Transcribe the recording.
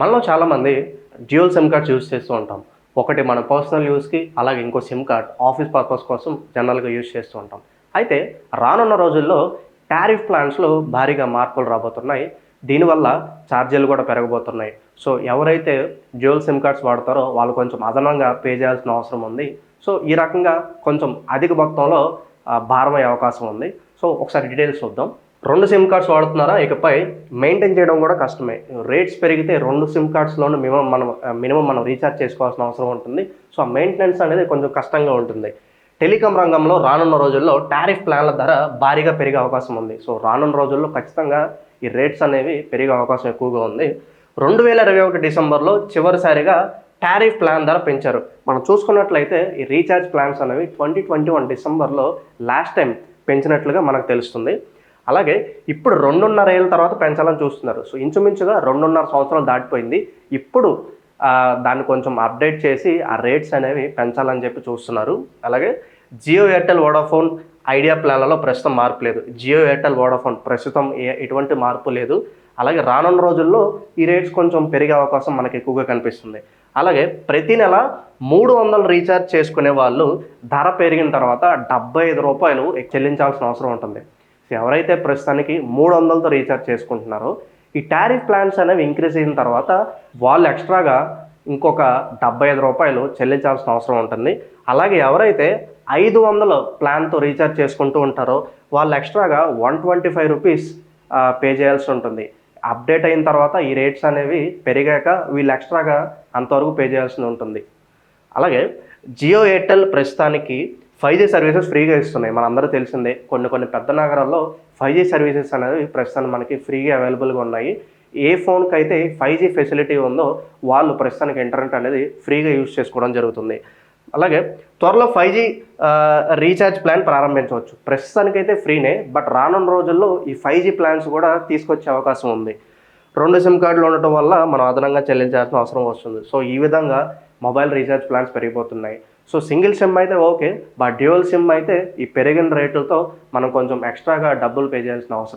మనలో చాలామంది dual SIM cards use చేస్తూ ఉంటాం. ఒకటి మన పర్సనల్ యూస్కి అలాగే ఇంకో సిమ్ కార్డ్ ఆఫీస్ పర్పస్ కోసం జనరల్గా యూజ్ చేస్తూ ఉంటాం. అయితే రానున్న రోజుల్లో టారిఫ్ ప్లాన్స్లో భారీగా మార్పులు రాబోతున్నాయి. దీనివల్ల ఛార్జీలు కూడా పెరగబోతున్నాయి. సో ఎవరైతే డ్యూయల్ సిమ్ కార్డ్స్ వాడతారో వాళ్ళు కొంచెం అదనంగా పే చేయాల్సిన అవసరం ఉంది. సో ఈ రకంగా కొంచెం అధిక మొత్తంలో భారమయ్యే భారం అయ్యే అవకాశం ఉంది. సో ఒకసారి డీటెయిల్స్ చూద్దాం. రెండు సిమ్ కార్డ్స్ వాడుతున్నారా? ఇకపై మెయింటైన్ చేయడం కూడా కష్టమే. రేట్స్ పెరిగితే రెండు సిమ్ కార్డ్స్లోనూ మినిమం మనం మినిమం మనం రీఛార్జ్ చేసుకోవాల్సిన అవసరం ఉంటుంది. సో ఆ మెయింటెనెన్స్ అనేది కొంచెం కష్టంగా ఉంటుంది. టెలికాం రంగంలో రానున్న రోజుల్లో టారిఫ్ ప్లాన్ల ధర భారీగా పెరిగే అవకాశం ఉంది. సో రానున్న రోజుల్లో ఖచ్చితంగా ఈ రేట్స్ అనేవి పెరిగే అవకాశం ఎక్కువగా ఉంది. రెండు వేల ఇరవై ఒకటి డిసెంబర్లో చివరిసారిగా టారిఫ్ ప్లాన్ ధర పెంచారు. మనం చూసుకున్నట్లయితే ఈ రీఛార్జ్ ప్లాన్స్ అనేవి ట్వంటీ ట్వంటీ వన్ డిసెంబర్లో లాస్ట్ టైం పెంచినట్లుగా మనకు తెలుస్తుంది. అలాగే ఇప్పుడు రెండున్నర ఏళ్ళ తర్వాత పెంచాలని చూస్తున్నారు. సో ఇంచుమించుగా రెండున్నర సంవత్సరాలు దాటిపోయింది. ఇప్పుడు దాన్ని కొంచెం అప్డేట్ చేసి ఆ రేట్స్ అనేవి పెంచాలని చెప్పి చూస్తున్నారు. అలాగే జియో ఎయిర్టెల్ వోడాఫోన్ ఐడియా ప్లాన్లలో ప్రస్తుతం మార్పు లేదు. జియో ఎయిర్టెల్ వోడాఫోన్ ప్రస్తుతం ఏ- ఎటువంటి మార్పు లేదు. అలాగే రానున్న రోజుల్లో ఈ రేట్స్ కొంచెం పెరిగే అవకాశం మనకి ఎక్కువగా కనిపిస్తుంది. అలాగే ప్రతి నెల మూడు వందలు రీఛార్జ్ చేసుకునే వాళ్ళు ధర పెరిగిన తర్వాత డెబ్బై ఐదు రూపాయలు చెల్లించాల్సిన అవసరం ఉంటుంది. ఎవరైతే ప్రస్తుతానికి మూడు వందలతో రీఛార్జ్ చేసుకుంటున్నారో ఈ టారిఫ్ ప్లాన్స్ అనేవి ఇంక్రీజ్ అయిన తర్వాత వాళ్ళు ఎక్స్ట్రాగా ఇంకొక డెబ్బై ఐదు రూపాయలు చెల్లించాల్సిన అవసరం ఉంటుంది. అలాగే ఎవరైతే ఐదు వందల ప్లాన్తో రీఛార్జ్ చేసుకుంటూ ఉంటారో వాళ్ళు ఎక్స్ట్రాగా one twenty five rupees pay చేయాల్సి ఉంటుంది. అప్డేట్ అయిన తర్వాత ఈ రేట్స్ అనేవి పెరిగాక వీళ్ళు ఎక్స్ట్రాగా అంతవరకు పే చేయాల్సి ఉంటుంది. అలాగే జియో ఎయిర్టెల్ ప్రస్తుతానికి ఫైవ్ జీ సర్వీసెస్ ఫ్రీగా ఇస్తున్నాయి. మనందరూ తెలిసిందే కొన్ని కొన్ని పెద్ద నగరాల్లో ఫైవ్ జీ సర్వీసెస్ అనేవి ప్రస్తుతానికి మనకి ఫ్రీగా అవైలబుల్గా ఉన్నాయి. ఏ ఫోన్కి అయితే ఫైవ్ జీ ఫెసిలిటీ ఉందో వాళ్ళు ప్రస్తుతానికి ఇంటర్నెట్ అనేది ఫ్రీగా యూజ్ చేసుకోవడం జరుగుతుంది. అలాగే త్వరలో ఫైవ్ జీ రీఛార్జ్ ప్లాన్ ప్రారంభించవచ్చు. ప్రస్తుతానికైతే ఫ్రీనే బట్ రానున్న రోజుల్లో ఈ ఫైవ్ జీ ప్లాన్స్ కూడా తీసుకొచ్చే అవకాశం ఉంది. రెండు సిమ్ కార్డులు ఉండటం వల్ల మనం అదనంగా చెల్లించాల్సిన అవసరం వస్తుంది. సో ఈ విధంగా మొబైల్ రీఛార్జ్ ప్లాన్స్ పెరిగిపోతున్నాయి. సో సింగిల్ సిమ్ అయితే ఓకే బట్ డ్యూయల్ సిమ్ అయితే ఈ పెరిగిన రేట్లతో మనం కొంచెం ఎక్స్ట్రాగా డబ్బులు పే చేయాల్సిన అవసరం